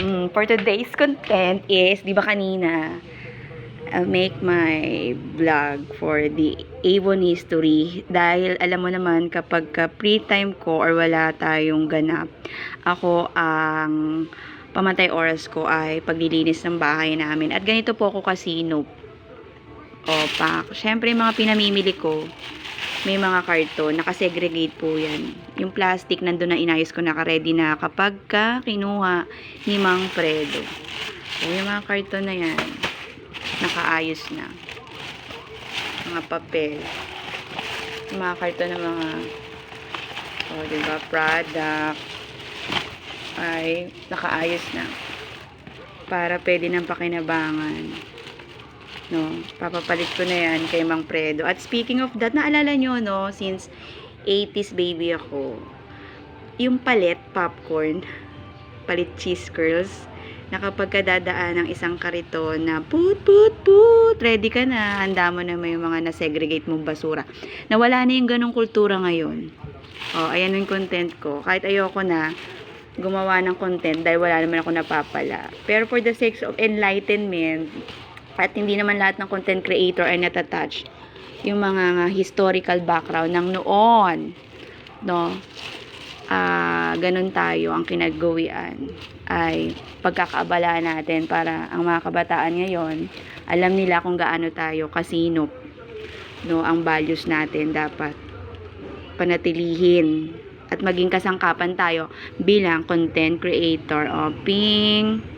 Mm, for today's content is, di ba kanina, I'll make my vlog for the Avon history dahil alam mo naman kapag ka free time ko or wala tayong ganap, ako ang pamantay oras ko ay paglilinis ng bahay namin. At ganito po ako kasino. O, pa, syempre yung mga pinamimili ko, may mga karton, nakasegregate po yan. Yung plastic, nandun na inayos ko, nakaready na kapag ka kinuha ni Mang Fredo. So, yung mga karton na yan, nakaayos na. Mga papel. Yung mga karton ng mga, o, diba, product, ay nakaayos na. Para pwede ng pakinabangan. No, papapalit ko na yan kay Mang Fredo. At speaking of that, naalala nyo, no, since 80s baby ako, yung palit popcorn, palit cheese curls, na kapag kadadaan ng isang kariton na put, put, put, ready ka na, handa mo na may mga na-segregate mong basura. Nawala na yung ganong kultura ngayon. O, ayan yung content ko. Kahit ayoko na, gumawa ng content dahil wala naman ako napapala. Pero for the sake of enlightenment, at hindi naman lahat ng content creator ay natatouch yung mga historical background ng noon. No? Ah, ganun tayo ang kinagawian ay pagkakaabala natin para ang mga kabataan ngayon alam nila kung gaano tayo kasinop no ang values natin dapat panatilihin at maging kasangkapan tayo bilang content creator o ping